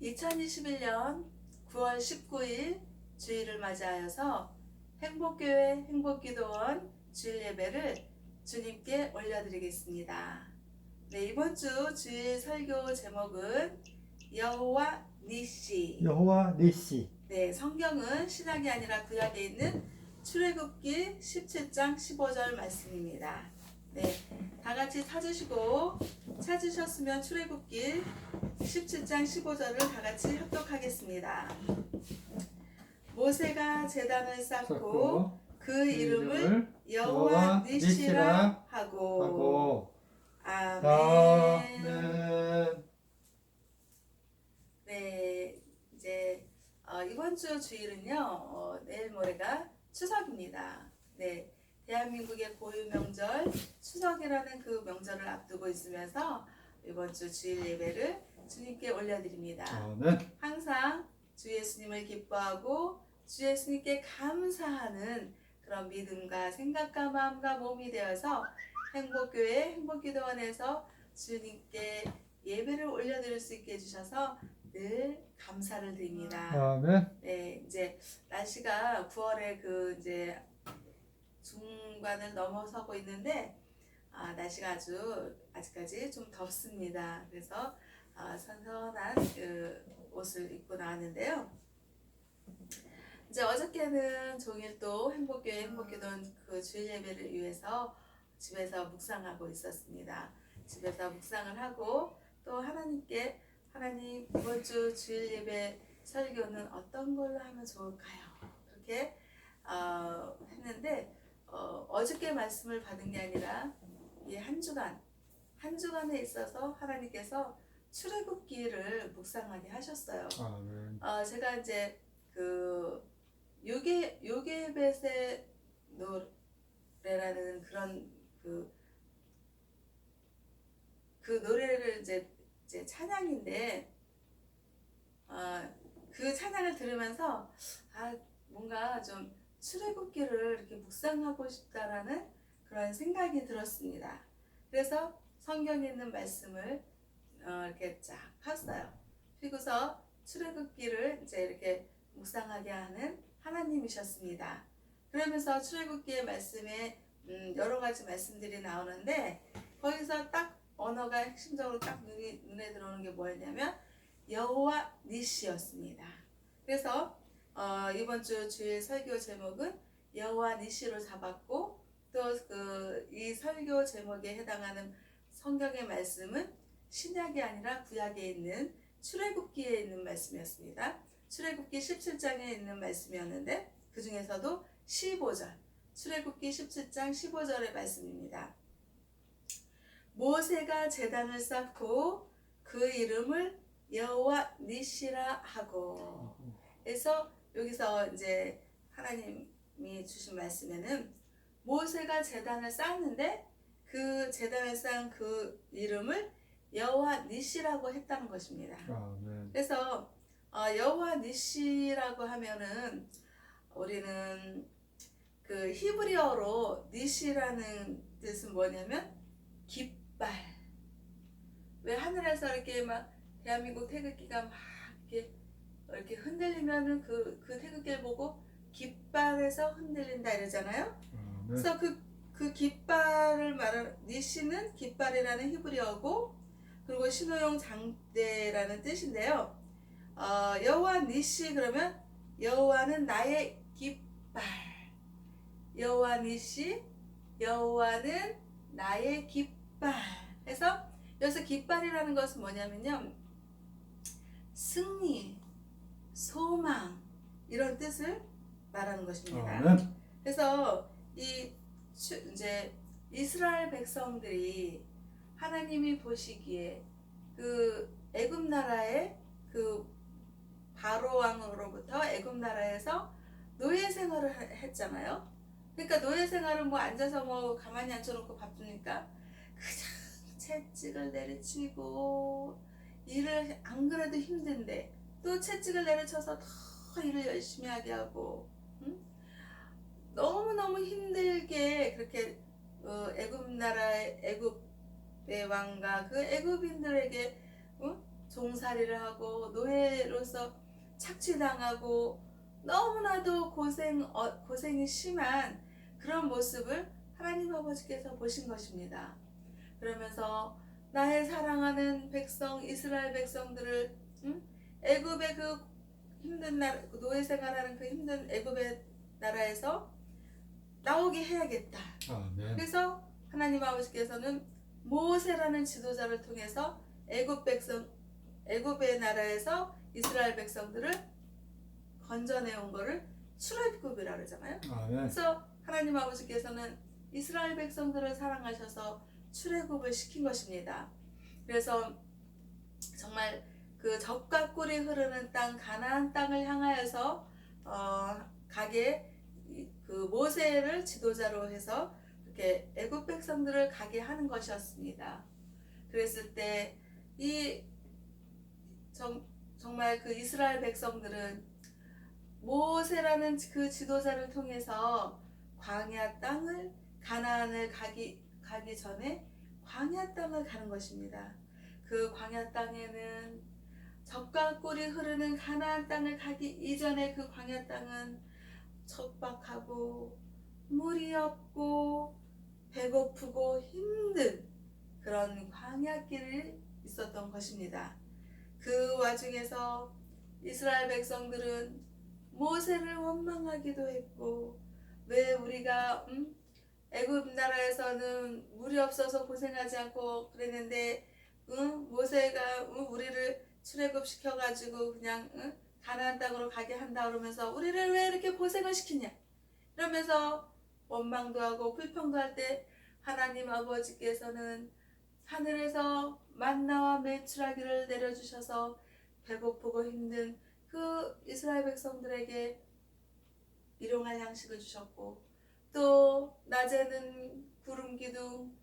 2021년 9월 19일 주일을 맞이하여서 행복교회 행복기도원 주일 예배를 주님께 올려드리겠습니다. 네, 이번 주 주일 설교 제목은 여호와 니시. 여호와 니시 네, 성경은 신약이 아니라 구약에 있는 출애굽기 17장 15절 말씀입니다. 네, 다 같이 찾으시고 찾으셨으면 출애굽기 17장 15절을 다 같이 합독하겠습니다. 모세가 제단을 쌓고 쌓고 그 이름을 여호와 니시라 하고. 아멘 네, 이제 어, 이번 주 주일은요. 어, 내일 모레가 추석입니다. 네, 대한민국의 고유 명절 추석이라는 그 명절을 앞두고 있으면서 이번 주 주일 예배를 주님께 올려드립니다. 아멘 항상 주 예수님을 기뻐하고 주 예수님께 감사하는 그런 믿음과 생각과 마음과 몸이 되어서 행복교회 행복기도원에서 주님께 예배를 올려드릴 수 있게 해주셔서 늘 감사를 드립니다. 아멘 네, 이제 날씨가 9월에 그 이제 중간을 넘어서고 있는데 아, 날씨가 아주 아직까지 좀 덥습니다. 그래서 아, 선선한 그 옷을 입고 나왔는데요. 이제 어저께는 종일 또 행복교회 행복기도원 그 주일 예배를 위해서 집에서 묵상하고 있었습니다. 집에서 묵상을 하고 또 하나님께 하나님 이번 주 주일 예배 설교는 어떤 걸로 하면 좋을까요? 그렇게 어, 했는데 어, 어저께 말씀을 받은 게 아니라 이한 주간 한 주간에 있어서 하나님께서 출애굽기를 묵상하게 하셨어요. 아멘 어, 제가 이제 그 요게 요게벳의 노래라는 그런 그, 그 노래를 이제 이제 찬양인데 어, 그 찬양을 들으면서 아 뭔가 좀 출애굽기를 이렇게 묵상하고 싶다라는 그런 생각이 들었습니다. 그래서 성경에 있는 말씀을 어, 이렇게 쫙 폈어요. 피고서 출애굽기를 이제 이렇게 묵상하게 하는 하나님이셨습니다. 그러면서 출애굽기의 말씀에 음, 여러 가지 말씀들이 나오는데 거기서 딱 언어가 핵심적으로 딱 눈이, 눈에 들어오는 게 뭐였냐면 여호와 니시였습니다. 그래서 어, 이번 주 주일 설교 제목은 여호와 니시로 잡았고 또 그 이 설교 제목에 해당하는 성경의 말씀은 신약이 아니라 구약에 있는 출애굽기에 있는 말씀이었습니다. 출애굽기 17장에 있는 말씀이었는데 그 중에서도 15절 출애굽기 17장 15절의 말씀입니다. 모세가 제단을 쌓고 그 이름을 여호와 니시라 하고 그래서 여기서 이제 하나님이 주신 말씀에는 모세가 제단을 쌓았는데 그 제단을 쌓은 그 이름을 여호와 니시라고 했다는 것입니다. 아멘 그래서 어, 여호와 니시라고 하면은 우리는 그 히브리어로 니시라는 뜻은 뭐냐면 깃발. 왜 하늘에서 이렇게 막 대한민국 태극기가 막 이렇게 이렇게 흔들리면은 그, 그 태극기를 보고 깃발에서 흔들린다 이러잖아요. 아멘 그래서 그, 그 깃발을 말하는 니시는 깃발이라는 히브리어고 그리고 신호용 장대라는 뜻인데요. 어, 여호와 니시 그러면 여호와는 나의 깃발. 여호와 니시 여호와는 나의 깃발. 해서 여기서 깃발이라는 것은 뭐냐면요. 승리, 소망 이런 뜻을 말하는 것입니다. 아멘 그래서 이 추- 이제 이스라엘 백성들이 하나님이 보시기에 그 애굽 나라의 그 바로 왕으로부터 애굽 나라에서 노예 생활을 하- 했잖아요. 그러니까 노예 생활은 뭐 앉아서 뭐 가만히 앉혀놓고 바쁘니까 그냥 채찍을 내리치고 일을 안 그래도 힘든데 또 채찍을 내리쳐서 더 일을 열심히 하게 하고 응? 너무너무 힘들게 그렇게 어, 애굽 나라의 애굽의 왕과 그 애굽인들에게 어? 종살이를 하고 노예로서 착취당하고 너무나도 고생 어, 고생이 심한 그런 모습을 하나님 아버지께서 보신 것입니다. 그러면서 나의 사랑하는 백성 이스라엘 백성들을 응? 애굽의 그 힘든 나라 노예 생활하는 그 힘든 애굽의 나라에서 나오게 해야겠다. 아멘. 그래서 하나님 아버지께서는 모세라는 지도자를 통해서 애굽 백성 애굽의 나라에서 이스라엘 백성들을 건져내 온 거를 출애굽이라 그러잖아요. 아멘. 그래서 하나님 아버지께서는 이스라엘 백성들을 사랑하셔서 출애굽을 시킨 것입니다. 그래서 정말 그 적과 꿀이 흐르는 땅 가나안 땅을 향하여서 어, 가게 이- 그 모세를 지도자로 해서 이렇게 애굽 백성들을 가게 하는 것이었습니다. 그랬을 때 이 정말 그 이스라엘 백성들은 모세라는 그 지도자를 통해서 광야 땅을 가나안을 가기 가기 전에 광야 땅을 가는 것입니다. 그 광야 땅에는 적과 꿀이 흐르는 가나안 땅을 가기 이전에 그 광야 땅은 척박하고 물이 없고 배고프고 힘든 그런 광야길이 있었던 것입니다. 그 와중에서 이스라엘 백성들은 모세를 원망하기도 했고 왜 우리가 음? 애굽 나라에서는 물이 없어서 고생하지 않고 그랬는데 응? 모세가 응? 우리를 출애굽 시켜가지고 그냥 응? 가나안 땅으로 가게 한다 그러면서 우리를 왜 이렇게 고생을 시키냐 이러면서 원망도 하고 불평도 할 때 하나님 아버지께서는 하늘에서 만나와 메추라기를 내려주셔서 배고프고 힘든 그 이스라엘 백성들에게 일용할 양식을 주셨고 또 낮에는 구름 기둥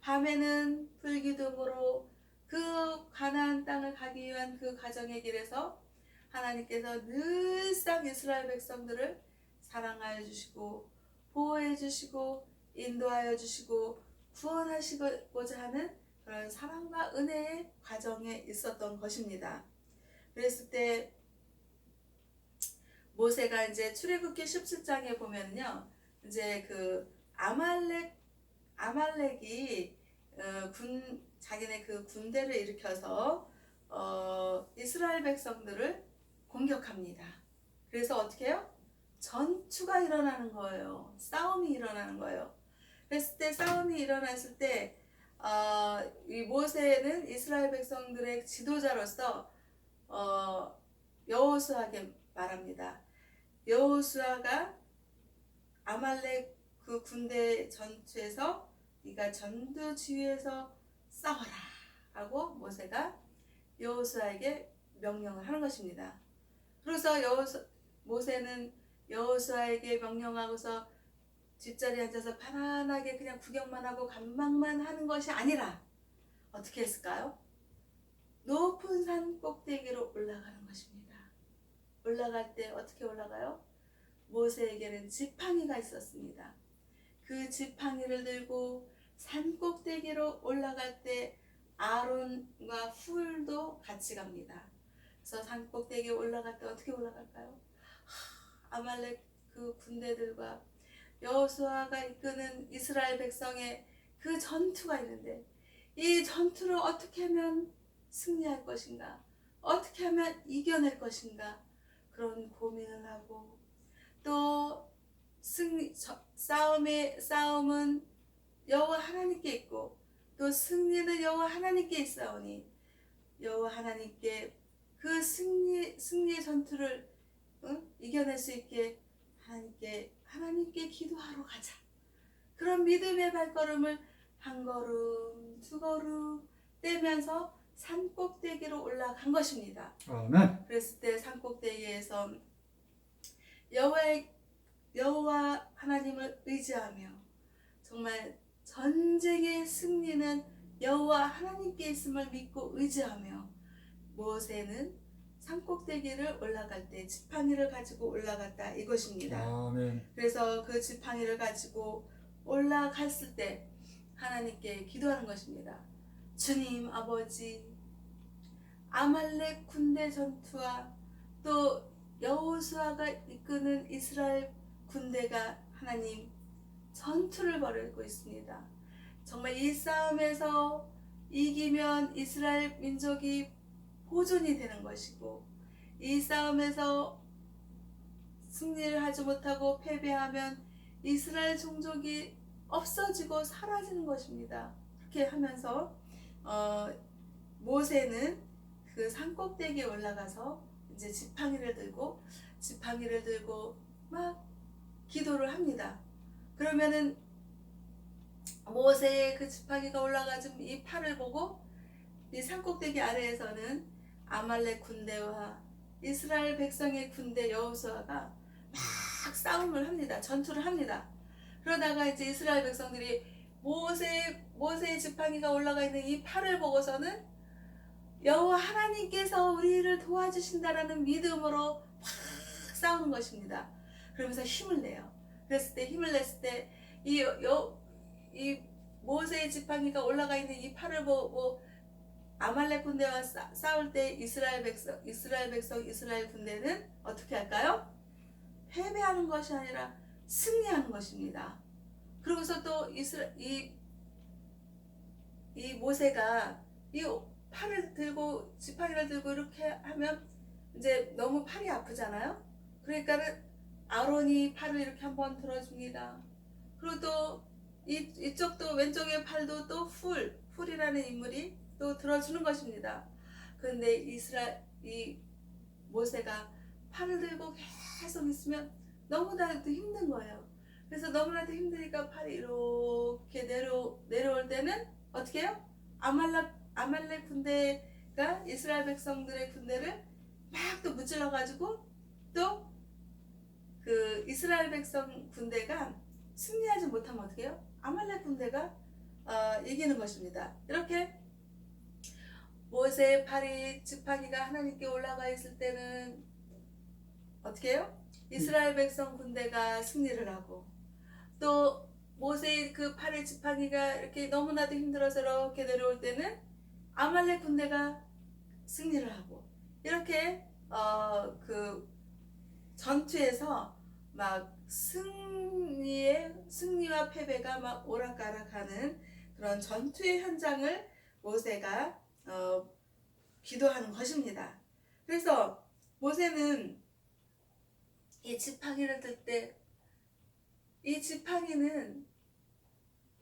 밤에는 불 기둥으로 그 가나안 땅을 가기 위한 그 가정의 길에서 하나님께서 늘상 이스라엘 백성들을 사랑하여 주시고 보호해 주시고 인도하여 주시고 구원하시고자 하는 그런 사랑과 은혜의 과정에 있었던 것입니다. 그랬을 때 모세가 이제 출애굽기 17장에 보면요. 이제 그 아말렉 아말렉이 어, 군 자기네 그 군대를 일으켜서 어, 이스라엘 백성들을 공격합니다. 그래서 어떻게 해요? 전투가 일어나는 거예요. 싸움이 일어나는 거예요. 그랬을 때 싸움이 일어났을 때 어, 이 모세는 이스라엘 백성들의 지도자로서 어, 여호수아에게 말합니다. 여호수아가 아말렉 그 군대 전투에서 네가 전투 지휘에서 싸워라 하고 모세가 여호수아에게 명령을 하는 것입니다. 그래서 여호수 모세는 여호수아에게 명령하고서 뒷자리에 앉아서 편안하게 그냥 구경만 하고 감망만 하는 것이 아니라 어떻게 했을까요? 높은 산 꼭대기로 올라가는 것입니다. 올라갈 때 어떻게 올라가요? 모세에게는 지팡이가 있었습니다. 그 지팡이를 들고 산 꼭대기로 올라갈 때 아론과 훌도 같이 갑니다. 그래서 산 꼭대기에 올라갈 때 어떻게 올라갈까요? 하, 아말렉 그 군대들과 여호수아가 이끄는 이스라엘 백성의 그 전투가 있는데 이 전투를 어떻게 하면 승리할 것인가? 어떻게 하면 이겨낼 것인가? 그런 고민을 하고 또 저- 싸움의 싸움은 여호와 하나님께 있고 또 승리는 여호와 하나님께 있사오니 여호와 하나님께 그 승리 승리의 전투를 응? 이겨낼 수 있게 하나님께 하나님께 기도하러 가자. 그런 믿음의 발걸음을 한 걸음 두 걸음 떼면서 산 꼭대기로 올라간 것입니다. 아멘. 그랬을 때 산 꼭대기에서 여호와의 여호와 하나님을 의지하며 정말 전쟁의 승리는 여호와 하나님께 있음을 믿고 의지하며 모세는 산꼭대기를 올라갈 때 지팡이를 가지고 올라갔다 이것입니다. 아멘. 그래서 그 지팡이를 가지고 올라갔을 때 하나님께 기도하는 것입니다. 주님 아버지 아말렉 군대 전투와 또 여호수아가 이끄는 이스라엘 군대가 하나님 전투를 벌이고 있습니다. 정말 이 싸움에서 이기면 이스라엘 민족이 보존이 되는 것이고 이 싸움에서 승리를 하지 못하고 패배하면 이스라엘 종족이 없어지고 사라지는 것입니다. 그렇게 하면서 어, 모세는 그 산꼭대기에 올라가서 이제 지팡이를 들고 지팡이를 들고 막 기도를 합니다. 그러면은 모세의 그 지팡이가 올라가진 이 팔을 보고 이 산꼭대기 아래에서는 아말렉 군대와 이스라엘 백성의 군대 여호수아가 막 싸움을 합니다. 전투를 합니다. 그러다가 이제 이스라엘 백성들이 모세 모세의 지팡이가 올라가 있는 이 팔을 보고서는 여호와 하나님께서 우리를 도와주신다라는 믿음으로 막 싸우는 것입니다. 그러면서 힘을 내요. 그랬을 때 힘을 냈을 때이이 모세의 지팡이가 올라가 있는 이 팔을 보고 아말렉 군대와 싸, 싸울 때 이스라엘 백성 이스라엘 백성 이스라엘 군대는 어떻게 할까요? 패배하는 것이 아니라 승리하는 것입니다. 그러고서 또 이스라 이, 이 모세가 이 팔을 들고 지팡이를 들고 이렇게 하면 이제 너무 팔이 아프잖아요. 그러니까는 아론이 팔을 이렇게 한번 들어줍니다. 그리고 또 이, 이쪽도 왼쪽의 팔도 또 훌, 훌이라는 인물이 또 들어주는 것입니다. 그런데 이스라 이 모세가 팔을 들고 계속 있으면 너무나도 힘든 거예요. 그래서 너무나도 힘드니까 팔이 이렇게 내려 내려올 때는 어떻게 해요? 아말렉 아말렉 군대가 이스라엘 백성들의 군대를 막 또 무찔러 가지고 또 그 이스라엘 백성 군대가 승리하지 못하면 어떻게 해요? 아말렉 군대가 어, 이기는 것입니다. 이렇게 모세의 팔이 지팡이가 하나님께 올라가 있을 때는 어떻게 해요? 이스라엘 백성 군대가 승리를 하고 또 모세의 그 팔의 지팡이가 이렇게 너무나도 힘들어서 이렇게 내려올 때는 아말렉 군대가 승리를 하고 이렇게 어 그 전투에서 막 승리의 승리와 패배가 막 오락가락하는 그런 전투의 현장을 모세가 어, 기도하는 것입니다. 그래서 모세는 이 지팡이를 들 때 이 지팡이는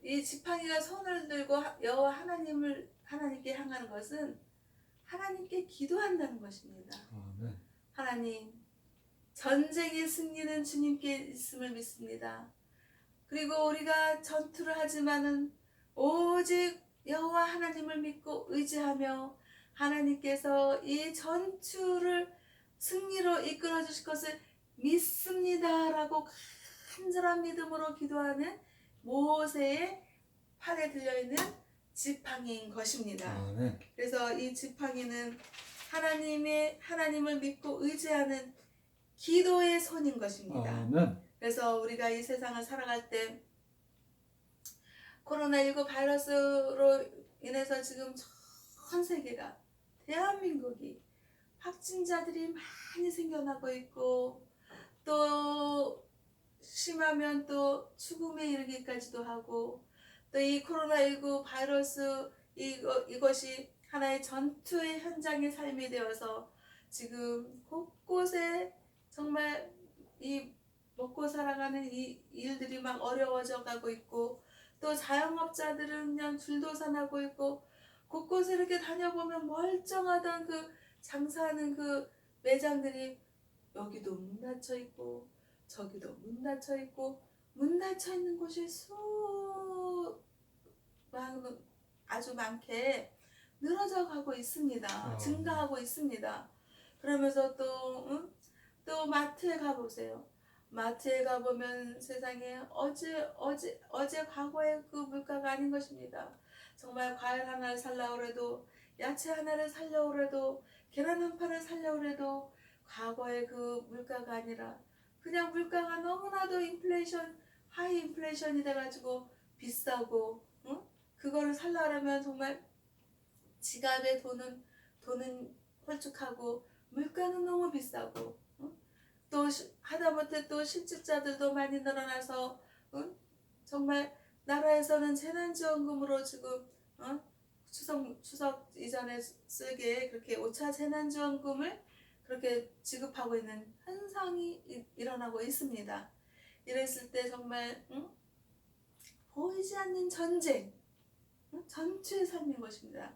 이 지팡이가 손을 들고 하- 여호와 하나님을 하나님께 향하는 것은 하나님께 기도한다는 것입니다. 아멘. 하나님, 전쟁의 승리는 주님께 있음을 믿습니다. 그리고 우리가 전투를 하지만은 오직 여호와 하나님을 믿고 의지하며 하나님께서 이 전투를 승리로 이끌어 주실 것을 믿습니다라고 간절한 믿음으로 기도하는 모세의 팔에 들려 있는 지팡이인 것입니다. 아멘. 그래서 이 지팡이는 하나님의 하나님을 믿고 의지하는 기도의 손인 것입니다. 아멘. 그래서 우리가 이 세상을 살아갈 때 코로나19 바이러스로 인해서 지금 전 세계가 대한민국이 확진자들이 많이 생겨나고 있고 또 심하면 또 죽음에 이르기까지도 하고 또 이 코로나19 바이러스 이거, 이것이 하나의 전투의 현장의 삶이 되어서 지금 곳곳에 정말 이 먹고 살아가는 이 일들이 막 어려워져 가고 있고 또 자영업자들은 그냥 줄도산하고 있고 곳곳에 이렇게 다녀보면 멀쩡하던 그 장사하는 그 매장들이 여기도 문 닫혀 있고 저기도 문 닫혀 있고 문 닫혀 있는 곳이 수 많- 아주 많게 늘어져 가고 있습니다. 아. 증가하고 있습니다. 그러면서 또, 응? 또 마트에 가보세요. 마트에 가보면 세상에 어제, 어제, 어제 과거의 그 물가가 아닌 것입니다. 정말 과일 하나를 살려고 해도, 야채 하나를 살려고 해도, 계란 한 판을 살려고 해도, 과거의 그 물가가 아니라, 그냥 물가가 너무나도 인플레이션, 하이 인플레이션이 돼가지고 비싸고, 응? 그거를 살려면 정말 지갑에 돈은, 돈은 홀쭉하고 물가는 너무 비싸고 어? 또 시- 하다못해 또 실직자들도 많이 늘어나서 어? 정말 나라에서는 재난지원금으로 지금 어? 추석 추석 이전에 쓰게 그렇게 5차 재난지원금을 그렇게 지급하고 있는 현상이 이- 일어나고 있습니다. 이랬을 때 정말 응? 보이지 않는 전쟁, 응? 전투의 삶인 것입니다.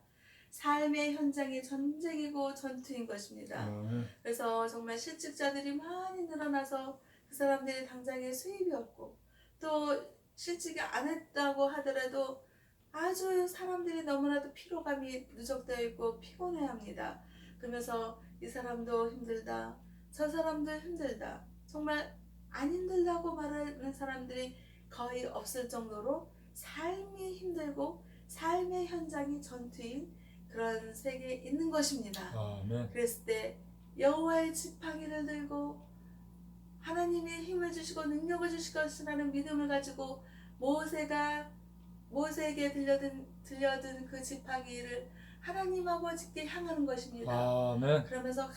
삶의 현장이 전쟁이고 전투인 것입니다. 아멘. 그래서 정말 실직자들이 많이 늘어나서 그 사람들이 당장에 수입이 없고 또 실직이 안 했다고 하더라도 아주 사람들이 너무나도 피로감이 누적되어 있고 피곤해 합니다. 그러면서 이 사람도 힘들다, 저 사람도 힘들다. 정말 안 힘들다고 말하는 사람들이 거의 없을 정도로 삶이 힘들고 삶의 현장이 전투인 그런 세계에 있는 것입니다. 아멘. 그랬을 때 여호와의 지팡이를 들고 하나님의 힘을 주시고 능력을 주실 것이라는 믿음을 가지고 모세가 모세에게 들려든 들려든 그 지팡이를 하나님 아버지께 향하는 것입니다. 아멘. 그러면서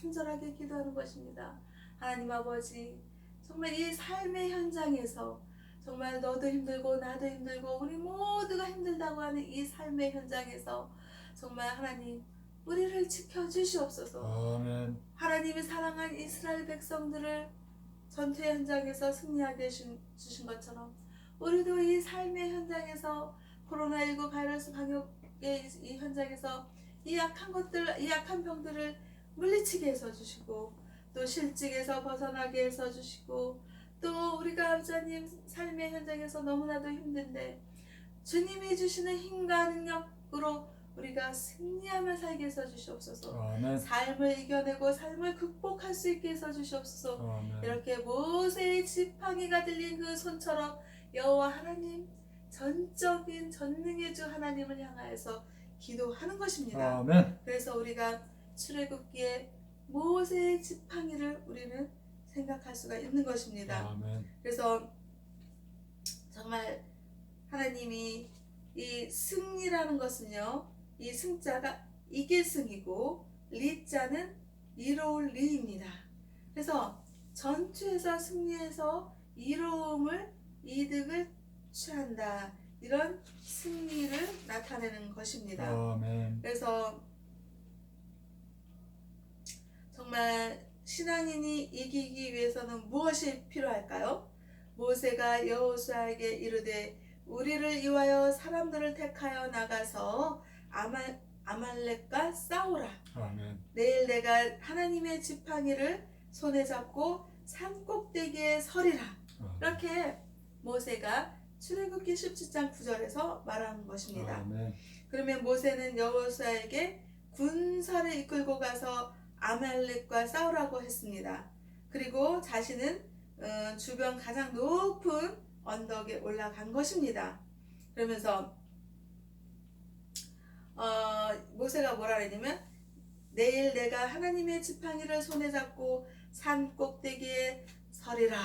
간절하게 기도하는 것입니다. 하나님 아버지, 정말 이 삶의 현장에서 정말 너도 힘들고 나도 힘들고 우리 모두가 힘들다고 하는 이 삶의 현장에서 정말 하나님 우리를 지켜 주시옵소서. 아멘. 하나님이 사랑한 이스라엘 백성들을 전투의 현장에서 승리하게 주신 것처럼 우리도 이 삶의 현장에서 코로나19 바이러스 방역의 이 현장에서 이 약한 것들, 이 약한 병들을 물리치게 해서 주시고 또 실직에서 벗어나게 해서 주시고 또 우리가 하나님 삶의 현장에서 너무나도 힘든데 주님이 주시는 힘과 능력으로 우리가 승리하며 살게 해서 주시옵소서. 아멘. 삶을 이겨내고 삶을 극복할 수 있게 해서 주시옵소서. 아멘. 이렇게 모세의 지팡이가 들린 그 손처럼 여호와 하나님 전적인 전능의 주 하나님을 향하여서 기도하는 것입니다. 아멘. 그래서 우리가 출애굽기에 모세의 지팡이를 우리는 생각할 수가 있는 것입니다. 아멘. 그래서 정말 하나님이 이 승리라는 것은요, 이 승자가 이길 승이고 리자는 이로울 리입니다. 그래서 전투에서 승리해서 이로움을 이득을 취한다. 이런 승리를 나타내는 것입니다. 아멘. 그래서 정말 신앙인이 이기기 위해서는 무엇이 필요할까요? 모세가 여호수아에게 이르되 우리를 위하여 사람들을 택하여 나가서 아말 아말렉과 싸우라. 아멘. 내일 내가 하나님의 지팡이를 손에 잡고 산 꼭대기에 서리라. 아멘. 이렇게 모세가 출애굽기 17장 9절에서 말하는 것입니다. 아멘. 그러면 모세는 여호수아에게 군사를 이끌고 가서 아말렉과 싸우라고 했습니다. 그리고 자신은 어, 주변 가장 높은 언덕에 올라간 것입니다. 그러면서 어, 모세가 뭐라 그랬냐면 내일 내가 하나님의 지팡이를 손에 잡고 산 꼭대기에 서리라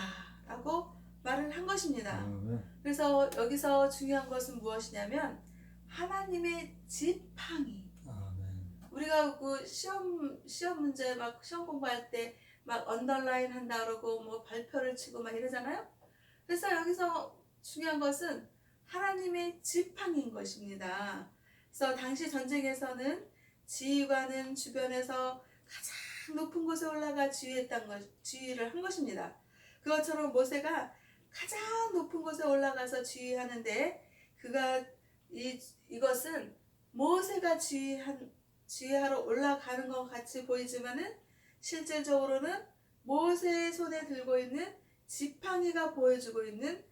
라고 말을 한 것입니다. 아멘. 그래서 여기서 중요한 것은 무엇이냐면 하나님의 지팡이. 아멘. 우리가 그 시험 시험 문제 막 시험 공부할 때 막 언더라인 한다 그러고 뭐 발표를 치고 막 이러잖아요. 그래서 여기서 중요한 것은 하나님의 지팡이인 것입니다. 그래서 당시 전쟁에서는 지휘관은 주변에서 가장 높은 곳에 올라가 지휘했던 것, 지휘를 한 것입니다. 그것처럼 모세가 가장 높은 곳에 올라가서 지휘하는데 그가 이 이것은 모세가 지휘한 지휘하러 올라가는 것 같이 보이지만은 실질적으로는 모세의 손에 들고 있는 지팡이가 보여주고 있는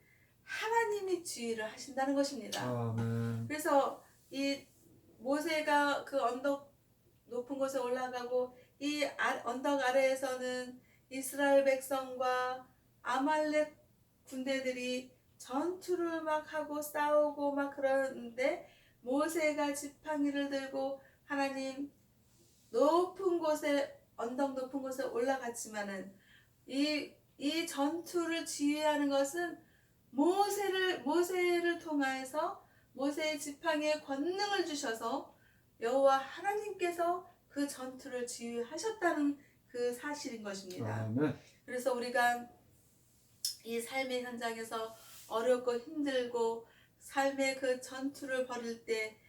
하나님이 지휘를 하신다는 것입니다. 아멘. 그래서 이 모세가 그 언덕 높은 곳에 올라가고 이 아- 언덕 아래에서는 이스라엘 백성과 아말렉 군대들이 전투를 막 하고 싸우고 막 그러는데 모세가 지팡이를 들고 하나님 높은 곳에 언덕 높은 곳에 올라갔지만은 이, 이 전투를 지휘하는 것은 모세를 모세를 통하여서 모세의 지팡이에 권능을 주셔서 여호와 하나님께서 그그 전투를 지휘하셨다는 그 사실인 것입니다. 아멘. 그래서 우리가 이 삶의 현장에서 어렵고 힘들고 삶의 그 전투를 벌일 때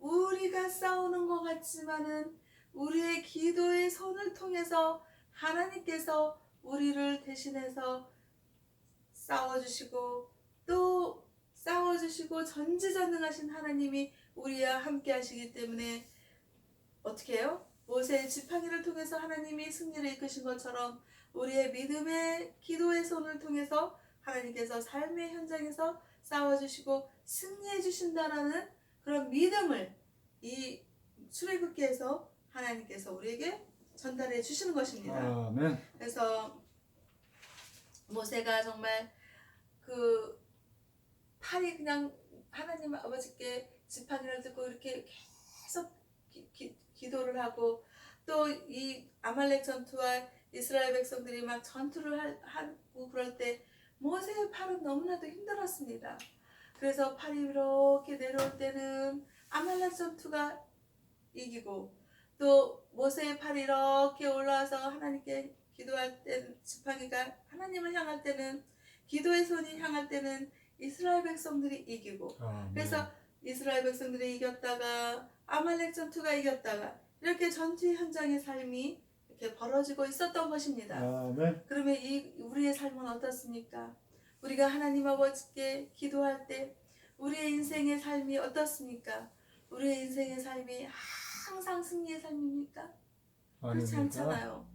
우리가 싸우는 것 같지만은 우리의 기도의 손을 통해서 하나님께서 우리를 대신해서 싸워주시고 또 싸워주시고 전지전능하신 하나님이 우리와 함께 하시기 때문에 어떻게 해요? 모세의 지팡이를 통해서 하나님이 승리를 이끄신 것처럼 우리의 믿음의 기도의 손을 통해서 하나님께서 삶의 현장에서 싸워주시고 승리해 주신다라는 그런 믿음을 이 출애굽기에서 하나님께서 우리에게 전달해 주시는 것입니다. 아멘. 그래서 모세가 정말 그 팔이 그냥 하나님 아버지께 지팡이를 들고 이렇게 계속 기, 기, 기도를 하고 또 이 아말렉 전투와 이스라엘 백성들이 막 전투를 할- 하고 그럴 때 모세의 팔은 너무나도 힘들었습니다. 그래서 팔이 이렇게 내려올 때는 아말렉 전투가 이기고 또 모세의 팔이 이렇게 올라와서 하나님께 기도할 때 지팡이가 하나님을 향할 때는 기도의 손이 향할 때는 이스라엘 백성들이 이기고 아멘. 그래서 이스라엘 백성들이 이겼다가 아말렉 전투가 이겼다가 이렇게 전투 현장의 삶이 이렇게 벌어지고 있었던 것입니다. 아멘. 그러면 이 우리의 삶은 어떻습니까? 우리가 하나님 아버지께 기도할 때 우리의 인생의 삶이 어떻습니까? 우리의 인생의 삶이 항상 승리의 삶입니까? 그렇지. 않잖아요.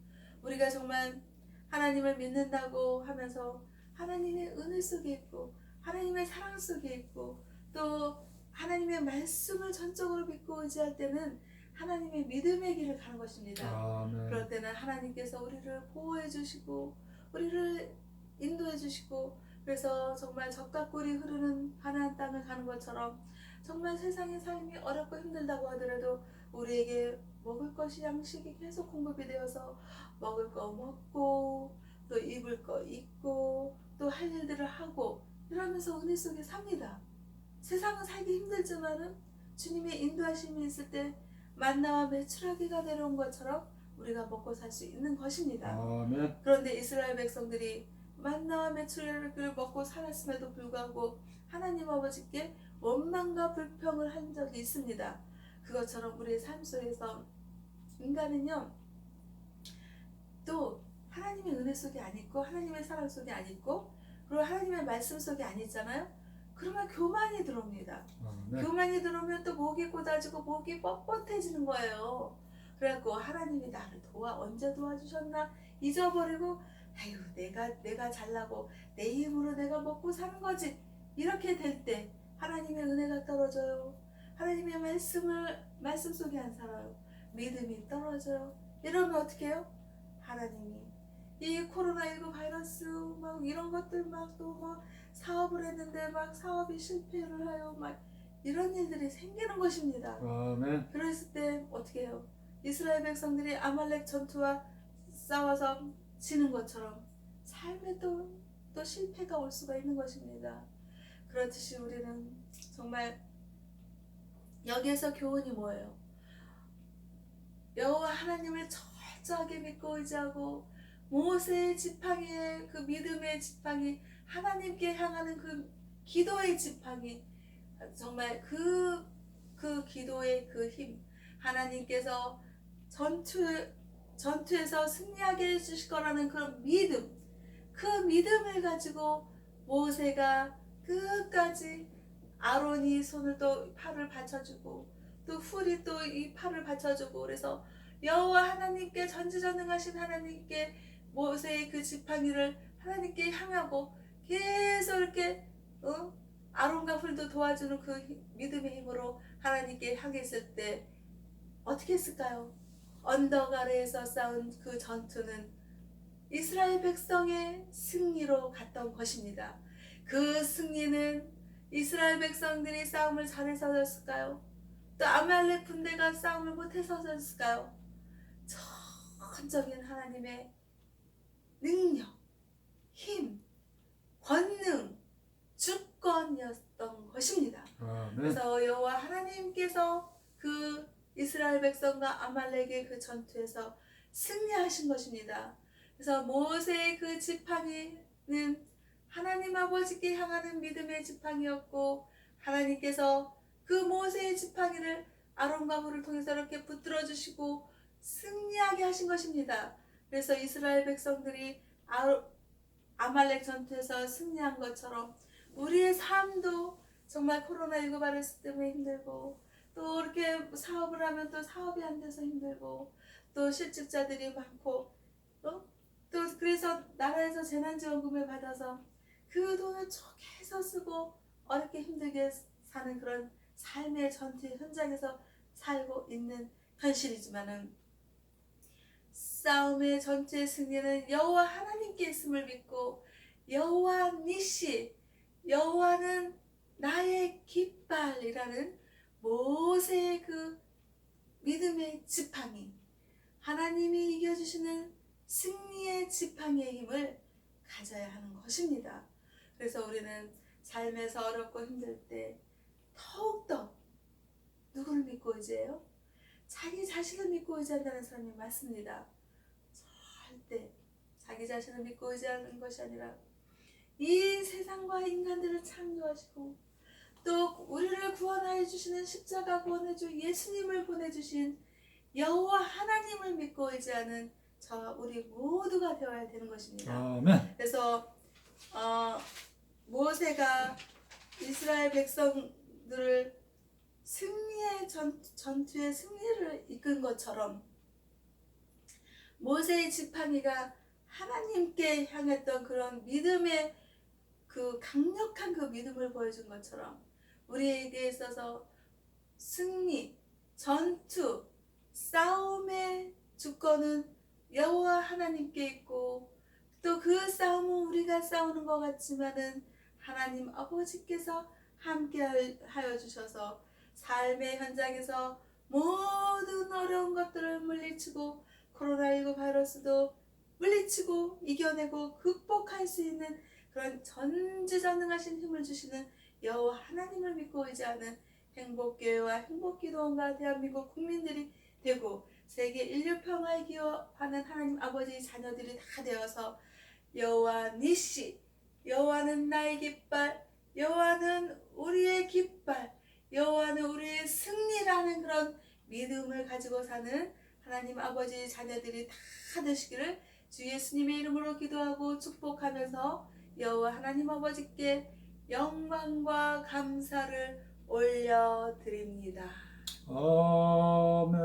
우리가 정말 하나님을 믿는다고 하면서 하나님의 은혜 속에 있고 하나님의 사랑 속에 있고 또 하나님의 말씀을 전적으로 믿고 의지할 때는 하나님의 믿음의 길을 가는 것입니다. 아멘. 그럴 때는 하나님께서 우리를 보호해 주시고 우리를 인도해 주시고 그래서 정말 적과 꿀이 흐르는 가나안 땅을 가는 것처럼 정말 세상의 삶이 어렵고 힘들다고 하더라도 우리에게 먹을 것이 양식이 계속 공급이 되어서 먹을 거 먹고 또 입을 거 입고 또 할 일들을 하고 이러면서 은혜 속에 삽니다. 세상은 살기 힘들지만은 주님의 인도하심이 있을 때 만나와 메추라기가 내려온 것처럼 우리가 먹고 살 수 있는 것입니다. 아멘. 그런데 이스라엘 백성들이 만나와 메추라기를 먹고 살았음에도 불구하고 하나님 아버지께 원망과 불평을 한 적이 있습니다. 그것처럼 우리의 삶 속에서 인간은요 또 하나님의 은혜 속에 안 있고 하나님의 사랑 속에 안 있고 그리고 하나님의 말씀 속에 안 있잖아요. 그러면 교만이 들어옵니다. 아멘. 교만이 들어오면 또 목이 고다지고 목이 뻣뻣해지는 거예요. 그래갖고 하나님이 나를 도와 언제 도와주셨나 잊어버리고 아유 내가 내가 잘나고 내 힘으로 내가 먹고 사는 거지 이렇게 될 때 하나님의 은혜가 떨어져요. 하나님의 말씀을 말씀 속에 안 살아요. 믿음이 떨어져요. 이러면 어떻게 해요? 하나님이 이 코로나19 바이러스 막 이런 것들 막또막 사업을 했는데 막 사업이 실패를 하여 막 이런 일들이 생기는 것입니다. 아멘. 그랬을 때 어떻게 해요? 이스라엘 백성들이 아말렉 전투와 싸워서 지는 것처럼 삶에 또, 또 실패가 올 수가 있는 것입니다. 그렇듯이 우리는 정말 여기에서 교훈이 뭐예요? 여호와 하나님을 철저하게 믿고 의지하고 모세의 지팡이의 그 믿음의 지팡이 하나님께 향하는 그 기도의 지팡이. 정말 그, 그 기도의 그 힘. 하나님께서 전투, 전투에서 승리하게 해주실 거라는 그런 믿음. 그 믿음을 가지고 모세가 끝까지 아론이 손을 또 팔을 받쳐주고 또 훌이 또 이 팔을 받쳐주고 그래서 여호와 하나님께 전지전능하신 하나님께 모세의 그 지팡이를 하나님께 향하고 계속 이렇게 어? 아론과 훌도 도와주는 그 힘- 믿음의 힘으로 하나님께 향했을 때 어떻게 했을까요? 언덕 아래에서 싸운 그 전투는 이스라엘 백성의 승리로 갔던 것입니다. 그 승리는 이스라엘 백성들이 싸움을 잘해서였을까요? 또 아말렉 군대가 싸움을 못해서였을까요? 전적인 하나님의 능력, 힘, 권능, 주권이었던 것입니다. 아멘. 그래서 여호와 하나님께서 그 이스라엘 백성과 아말렉의 그 전투에서 승리하신 것입니다. 그래서 모세의 그 지팡이는 하나님 아버지께 향하는 믿음의 지팡이였고 하나님께서 그 모세의 지팡이를 아론과 물을 통해서 이렇게 붙들어 주시고 승리하게 하신 것입니다. 그래서 이스라엘 백성들이 아, 아말렉 전투에서 승리한 것처럼 우리의 삶도 정말 코로나19 바이러스 때문에 힘들고 또 이렇게 사업을 하면 또 사업이 안 돼서 힘들고 또 실직자들이 많고 또, 또 그래서 나라에서 재난지원금을 받아서 그 돈을 쪼개서 쓰고 어렵게 힘들게 사는 그런 삶의 전투 현장에서 살고 있는 현실이지만은 싸움의 전투의 승리는 여호와 하나님께 있음을 믿고 여호와 니시 여호와는 나의 깃발이라는 모세의 그 믿음의 지팡이 하나님이 이겨주시는 승리의 지팡이의 힘을 가져야 하는 것입니다. 그래서 우리는 삶에서 어렵고 힘들 때 더욱더 누구를 믿고 의지해요? 자기 자신을 믿고 의지한다는 사람이 맞습니다. 절대 자기 자신을 믿고 의지하는 것이 아니라 이 세상과 인간들을 창조하시고 또 우리를 구원하여 주시는 십자가 구원해 주 예수님을 보내 주신 여호와 하나님을 믿고 의지하는 저 우리 모두가 되어야 되는 것입니다. 아멘. 그래서 어, 모세가 이스라엘 백성들을 승리의 전, 전투의 승리를 이끈 것처럼 모세의 지팡이가 하나님께 향했던 그런 믿음의 그 강력한 그 믿음을 보여준 것처럼 우리에게 있어서 승리, 전투, 싸움의 주권은 여호와 하나님께 있고 또 그 싸움은 우리가 싸우는 것 같지만은 하나님 아버지께서 함께 하여 주셔서 삶의 현장에서 모든 어려운 것들을 물리치고 코로나19 바이러스도 물리치고 이겨내고 극복할 수 있는 그런 전지전능하신 힘을 주시는 여호와 하나님을 믿고 의지하는 행복교회와 행복기도원과 대한민국 국민들이 되고 세계 인류 평화에 기여하는 하나님 아버지 자녀들이 다 되어서 여호와 니시 여호와는 나의 깃발 여호와는 우리의 깃발 여호와는 우리의 승리라는 그런 믿음을 가지고 사는 하나님 아버지 자녀들이 다 되시기를 주 예수님의 이름으로 기도하고 축복하면서 여호와 하나님 아버지께 영광과 감사를 올려드립니다. 아멘.